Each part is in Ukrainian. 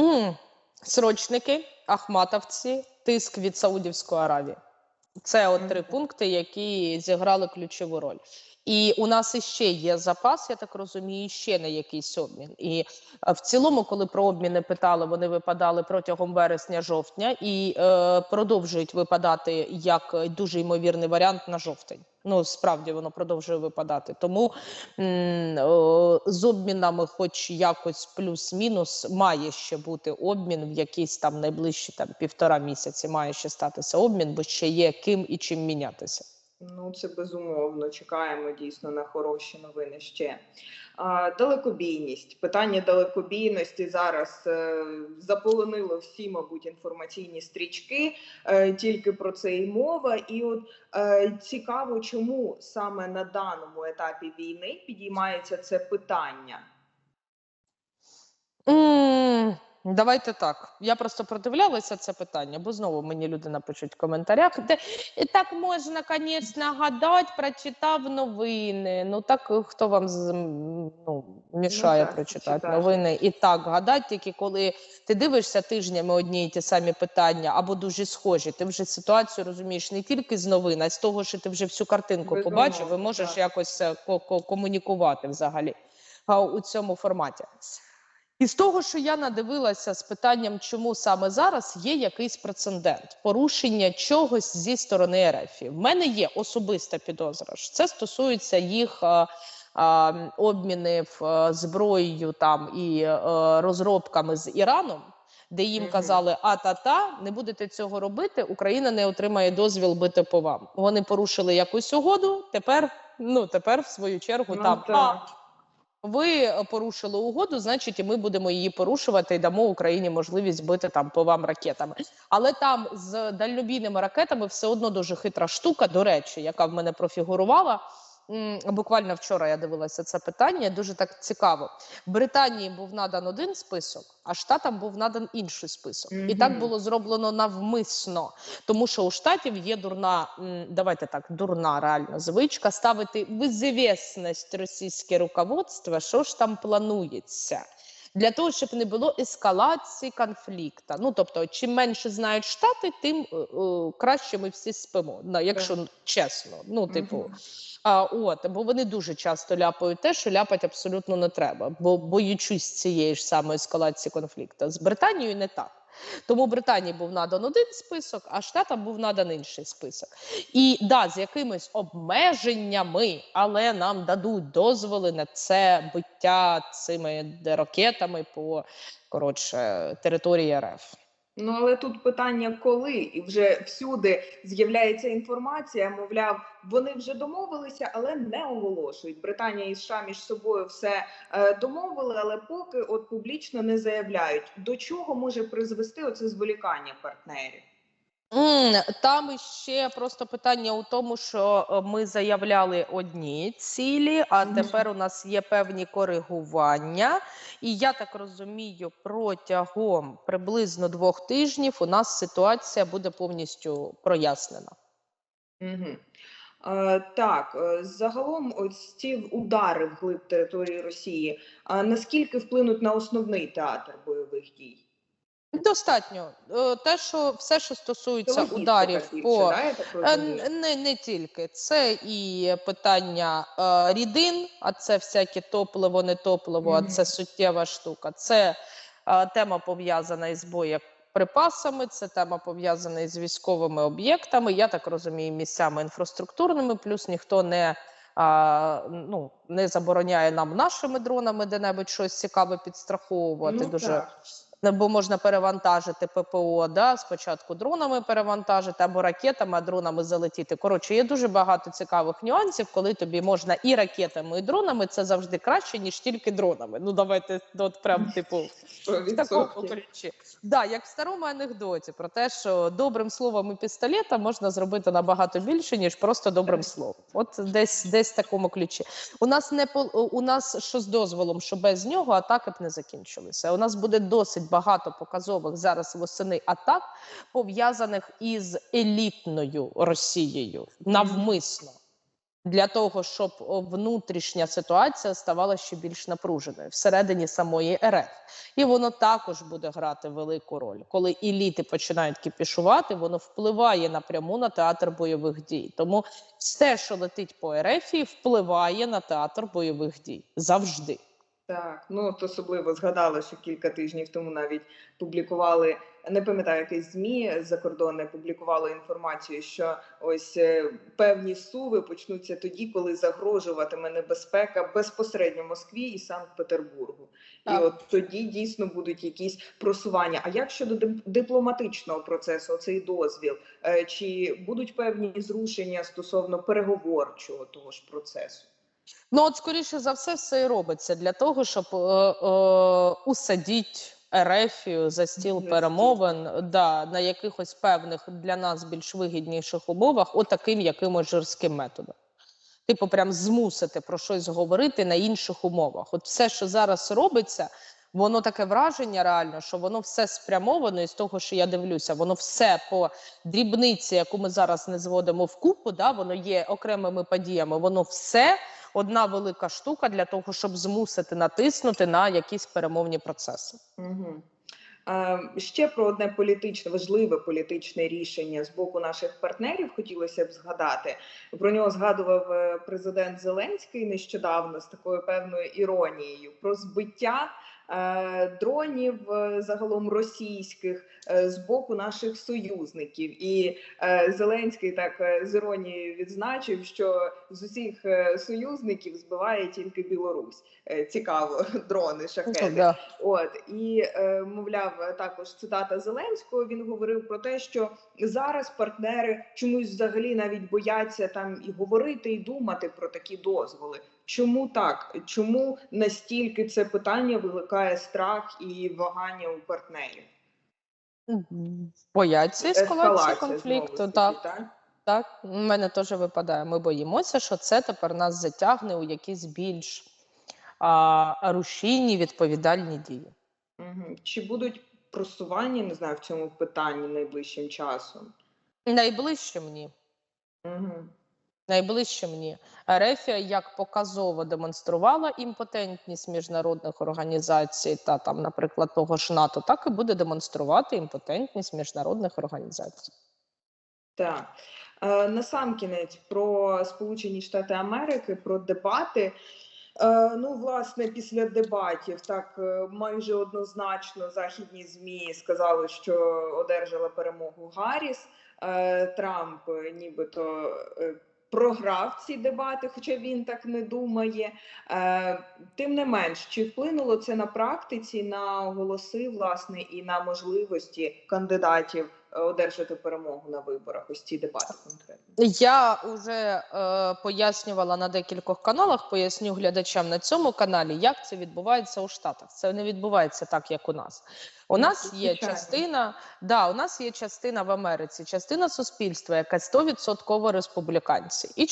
М, Срочники, ахматовці, тиск від Саудівської Аравії. Це от три пункти, які зіграли ключову роль. І у нас іще є запас, я так розумію, ще на якийсь обмін. І е, в цілому, коли про обміни питали, вони випадали протягом вересня-жовтня і е, продовжують випадати як дуже ймовірний варіант на жовтень. Ну справді воно продовжує випадати. Тому о, з обмінами, хоч якось плюс-мінус, має ще бути обмін в якісь там найближчі там півтора місяці. Має ще статися обмін, бо ще є ким і чим мінятися. Ну, це безумовно. Чекаємо дійсно на хороші новини ще. Далекобійність. Питання далекобійності зараз е, заполонило всі, мабуть, інформаційні стрічки. Е, тільки про це і мова. І от е, цікаво, чому саме на даному етапі війни підіймається це питання. Давайте так. Я просто продивлялася це питання, бо знову мені люди напишуть в коментарях, де і так можна, звісно, гадати, прочитав новини. Ну так е, хто вам з- ну, мішає так, прочитати читати. новини і так гадати, тільки коли ти дивишся тижнями одні і ті самі питання або дуже схожі. Ти вже ситуацію розумієш не тільки з новин, а й з того, що ти вже всю картинку Безумовно, побачив, і можеш так. якось е, ко- ко- комунікувати взагалі у цьому форматі. І з того, що я надивилася з питанням, чому саме зараз є якийсь прецедент порушення чогось зі сторони РФ. В мене є особиста підозра. що Це стосується їх е, е, обмінів е, зброєю там і е, розробками з Іраном. Де їм казали, а та та не будете цього робити, Україна не отримає дозвіл бити по вам. Вони порушили якусь угоду. Тепер, ну тепер в свою чергу Ну, там а, так. Ви е, порушили угоду, значить, і ми будемо її порушувати і дамо Україні можливість бити там по вам ракетами. Але там з дальнобійними ракетами все одно дуже хитра штука. До речі, яка в мене профігурувала. Буквально вчора я дивилася це питання. Дуже так цікаво. Британії був надан один список, а штатам був надан інший список. І так було зроблено навмисно, тому що у штатів є дурна, давайте так, дурна реальна звичка ставити в ізвісність російське руководство, що ж там планується. Для того щоб не було ескалації конфлікту. Ну тобто, чим менше знають штати, тим о, е, краще ми всі спимо. На якщо чесно, ну типу, а, от, бо вони дуже часто ляпають те, що ляпать абсолютно не треба, бо боючись цієї ж самої ескалації конфлікту. З Британією не так. Тому Британії був надан один список, а Штатам був надан інший список. І да, з якимись обмеженнями, але нам дадуть дозволи на це биття цими ракетами по коротше території РФ. Ну але тут питання, коли і вже всюди з'являється інформація. Мовляв, вони вже домовилися, але не оголошують. Британія і США між собою все е, домовили, але поки от публічно не заявляють. До чого може призвести оце зволікання партнерів? Там ще просто питання у тому, що е, ми заявляли одні цілі, а тепер у нас є певні коригування. І я так розумію, протягом приблизно двох тижнів у нас ситуація буде повністю прояснена. Угу. Так, е, загалом, ось ці удари вглиб території Росії. А наскільки вплинуть на основний театр бойових дій? Достатньо Е, те, що все, що стосується Логістика ударів по да, Е, Не, не тільки це і питання е, рідин, а це всяке топливо, не топливо, а це суттєва штука. Це е, тема пов'язана із боєприпасами, це тема пов'язана із військовими об'єктами. Я так розумію, місцями інфраструктурними, плюс ніхто не. А, ну, не забороняє нам нашими дронами де-небудь щось цікаве підстраховувати. Ну, дуже так. Бо можна перевантажити ППО, да, спочатку дронами перевантажити або ракетами, а дронами залетіти. Коротше, є дуже багато цікавих нюансів, коли тобі можна і ракетами, і дронами. Це завжди краще, ніж тільки дронами. Ну давайте ну, от прям типу в такому ключі. Да, як в старому анекдоті про те, що добрим словом і пістолетом можна зробити набагато більше, ніж просто добрим словом. От десь десь в такому ключі. У нас не у нас що з дозволом, що без нього атаки б не закінчилися. У нас буде досить багато показових зараз восени атак, пов'язаних із елітною Росією навмисно. для того, щоб внутрішня ситуація ставала ще більш напруженою всередині самої РФ. І воно також буде грати велику роль. Коли еліти починають кіпішувати, воно впливає напряму на театр бойових дій. Тому все, що летить по РФ, впливає на театр бойових дій завжди. Так, ну от особливо згадала, що кілька тижнів тому навіть публікували, не пам'ятаю, якесь змі закордонне публікувало інформацію, що ось е, певні суви почнуться тоді, коли загрожуватиме небезпека безпосередньо Москві і Санкт-Петербургу. І от тоді дійсно будуть якісь просування. А як щодо дип- дипломатичного процесу, цей дозвіл, Е, чи будуть певні зрушення стосовно переговорчого того ж процесу? Ну, от скоріше за все, все і робиться для того, щоб е, е, усадити Ерефію за стіл перемовин да, на якихось певних для нас більш вигідніших умовах, отаким якимось жорстким методом. Типу, прям змусити про щось говорити на інших умовах. От все, що зараз робиться, воно таке враження реально, що воно все спрямовано, і з того, що я дивлюся, воно все по дрібниці, яку ми зараз не зводимо в купу, да, воно є окремими подіями, воно все одна велика штука для того, щоб змусити натиснути на якісь перемовні процеси. Угу. Ще про одне політичне важливе політичне рішення з боку наших партнерів хотілося б згадати. Про нього згадував е, президент Зеленський нещодавно з такою певною іронією про збиття дронів е, загалом російських е, з боку наших союзників. І е, Зеленський так е, з іронією відзначив, що з усіх е, союзників збиває тільки Білорусь. Е, цікаво, дрони, шахеди. Да. От і е, мовляв, також цитата Зеленського. Він говорив про те, що зараз партнери чомусь взагалі навіть бояться там і говорити, і думати про такі дозволи. Чому так? Чому настільки це питання викликає страх і вагання у партнерів? Бояться ескалації знову конфлікту. таки, Так, так? так. У мене теж випадає. Ми боїмося, що це тепер нас затягне у якісь більш а, рушійні відповідальні дії. Угу. Чи будуть просування, не знаю, в цьому питанні найближчим часом? Найближчим ні. Угу. Найближчим ні. Ерефія як показово демонструвала імпотентність міжнародних організацій та там, наприклад, того ж НАТО, так і буде демонструвати імпотентність міжнародних організацій. Так. Е, Насамкінець про Сполучені Штати Америки, про дебати. Е, Ну, власне, після дебатів так е, майже однозначно західні змі сказали, що одержала перемогу Гарріс. Е, Трамп нібито програв ці дебати, хоча він так не думає. Е, Тим не менш, чи вплинуло це на практиці на голоси, власне, і на можливості кандидатів е, одержати перемогу на виборах? Ось ці дебати конкретно. Я вже е, пояснювала на декількох каналах, поясню глядачам на цьому каналі, як це відбувається у Штатах. Це не відбувається так, як у нас. У Ну, нас є звичайно. частина, да, у нас є частина в Америці, частина суспільства, яка 100% республіканці, і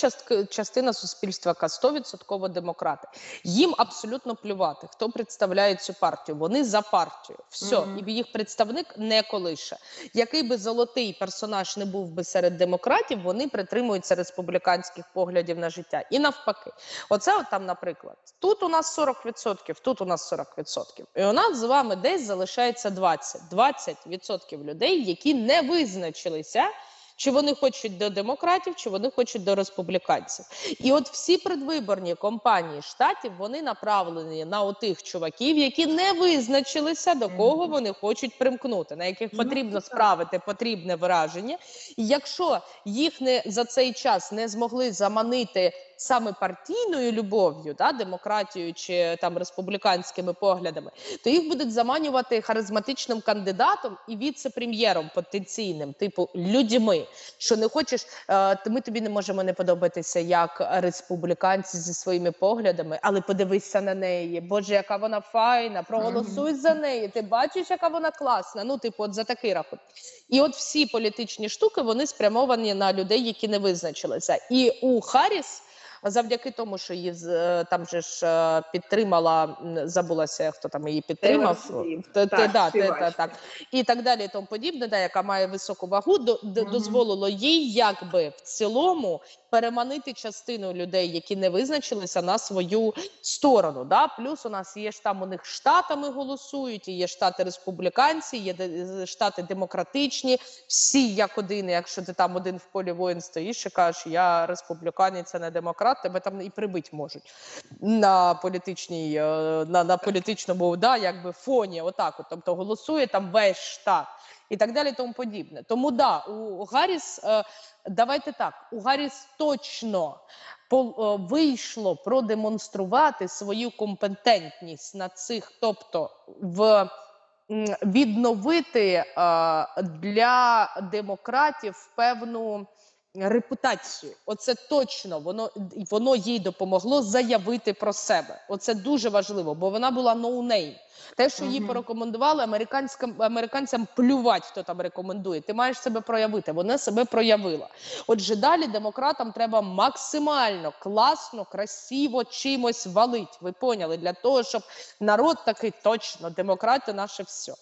частина суспільства, яка 100% демократи. Їм абсолютно плювати, хто представляє цю партію. Вони за партію. Все, Мгм. і їх представник не колише. Який би золотий персонаж не був би серед демократів, вони притримуються республіканських поглядів на життя. І навпаки, оце от там, наприклад, тут у нас 40%, тут у нас 40%. І у нас з вами десь залишається 20. 20% людей, які не визначилися. Чи вони хочуть до демократів, чи вони хочуть до республіканців, і от всі предвиборні кампанії штатів вони направлені на отих чуваків, які не визначилися до кого вони хочуть примкнути, на яких Ну, потрібно справити потрібне враження. І якщо їх не за цей час не змогли заманити саме партійною любов'ю, да, демократією чи там республіканськими поглядами, то їх будуть заманювати харизматичним кандидатом і віце-прем'єром потенційним, типу людьми. Що не хочеш, е, ми тобі не можемо не подобатися як республіканці зі своїми поглядами, але подивися на неї. Боже, яка вона файна, проголосуй за неї. Ти бачиш, яка вона класна. Ну, типу, от за такий рахунок. І от всі політичні штуки вони спрямовані на людей, які не визначилися. І у Харріс завдяки тому, що її е, там же ж е, підтримала, забулася, хто там її підтримав. Те- Так, та- так. І так далі, і тому подібне, да, яка має високу вагу, до, дозволило їй якби в цілому переманити частину людей, які не визначилися на свою сторону. Да? Плюс у нас є ж там у них штатами голосують, і є штати республіканці, є штати демократичні. Всі як один. Якщо ти там один в полі воїн стоїш і кажеш, я республіканець, а не демократ, тебе там і прибить можуть на політичній е, на, на політичному да, якби фоні. Отак, от, тобто голосує там весь штат. І так далі, тому подібне. Тому да, у Гарріс, е, давайте так, у Гарріс точно е, вийшло продемонструвати свою компетентність на цих, тобто в відновити е, для демократів певну репутацію. Оце точно воно воно їй допомогло заявити про себе. Оце дуже важливо, бо вона була ноунейм. Те, що їй порекомендували, американським американцям плювать, хто там рекомендує. Ти маєш себе проявити. Вона себе проявила. Отже, далі демократам треба максимально класно, красиво чимось валить. Ви поняли? Для того, щоб народ такий точно демократи наше все.